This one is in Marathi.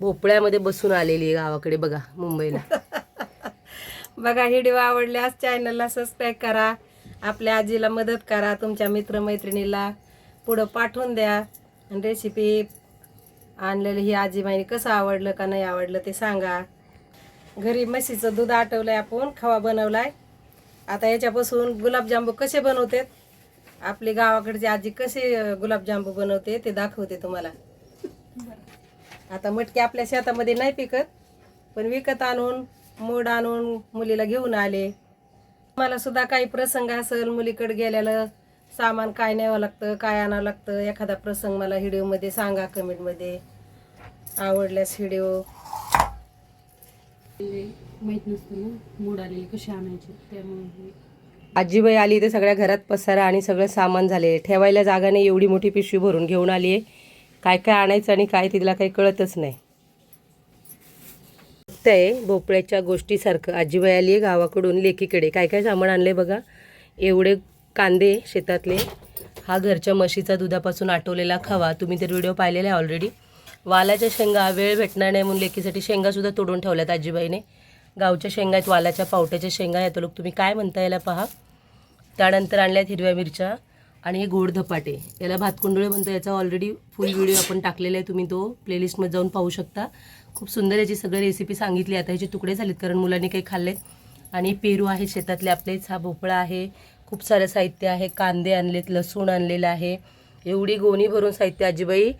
भोपळ्यामध्ये बसून आलेली आहे गावाकडे बघा मुंबईला. बघा व्हिडिओ आवडल्यास चॅनलला सबस्क्राईब करा आपल्या आजीला मदत करा तुमच्या मित्रमैत्रिणीला पुढं पाठवून द्या. आणि रेसिपी आणलेली ही आजीबाईने कसं आवडलं का नाही आवडलं ते सांगा. घरी म्हशीचं दूध आटवलंय आपण खवा आहे आता याच्यापासून गुलाबजांबू कसे बनवतात? आपली गावाकडची आजी कसे गुलाबजांबू बनवते ते दाखवते तुम्हाला. आता मटके आपल्या शेतामध्ये नाही पिकत पण विकत आणून मोड आणून मुलीला घेऊन आले. मला सुद्धा काही प्रसंग असेल मुलीकडे गेलेलं सामान काय न्यावं लागतं काय आणावं लागतं एखादा प्रसंग मला व्हिडिओमध्ये सांगा कमेंटमध्ये. आवडल्यास व्हिडिओ. माहीत नसतं ना मूड आलेली कशी आणायची त्यामुळे आजीबाई आली तर सगळ्या घरात पसारा आणि सगळं सामान झाले. ठेवायला जागा नाही एवढी मोठी पिशवी भरून घेऊन आली आहे काय काय आणायचं आणि काय तिला काही कळतच नाही. आहे भोपळ्याच्या गोष्टीसारखं आजीबाई आली आहे गावाकडून लेकीकडे. काय काय सामान आणले बघा. एवढे कांदे शेतातले. हा घरच्या म्हशीचा दुधापासून आटवलेला खवा. तुम्ही तर व्हिडिओ पाहिलेला आहे ऑलरेडी वालाच्या शेंगा. वेळ भेटणार नाही म्हणून लेकीसाठी शेंगासुद्धा तोडून ठेवल्यात आजीबाईने. गावच्या शेंगा आहेत वालाच्या पावट्याच्या शेंगा आहेत. लोक तुम्ही काय म्हणता याला पहा. त्यानंतर आणल्यात हिरव्या मिरच्या. आणि हे गोड धपाटे. याला भातकुंडळे म्हणतो याचा ऑलरेडी फुल व्हिडिओ आपण टाकलेला आहे. तुम्ही तो प्लेलिस्टमध्ये जाऊन पाहू शकता. खूप सुंदर याची सगळी रेसिपी सांगितली. आता ह्याचे तुकडे झालेत कारण मुलांनी काही खाल्लेत. आणि पेरू आहे शेतातले आपलेच हा भोपळा आहे. खूप सारं साहित्य आहे. कांदे आणलेत लसूण आणलेलं आहे. एवढी गोणी भरून साहित्य आजीबाई.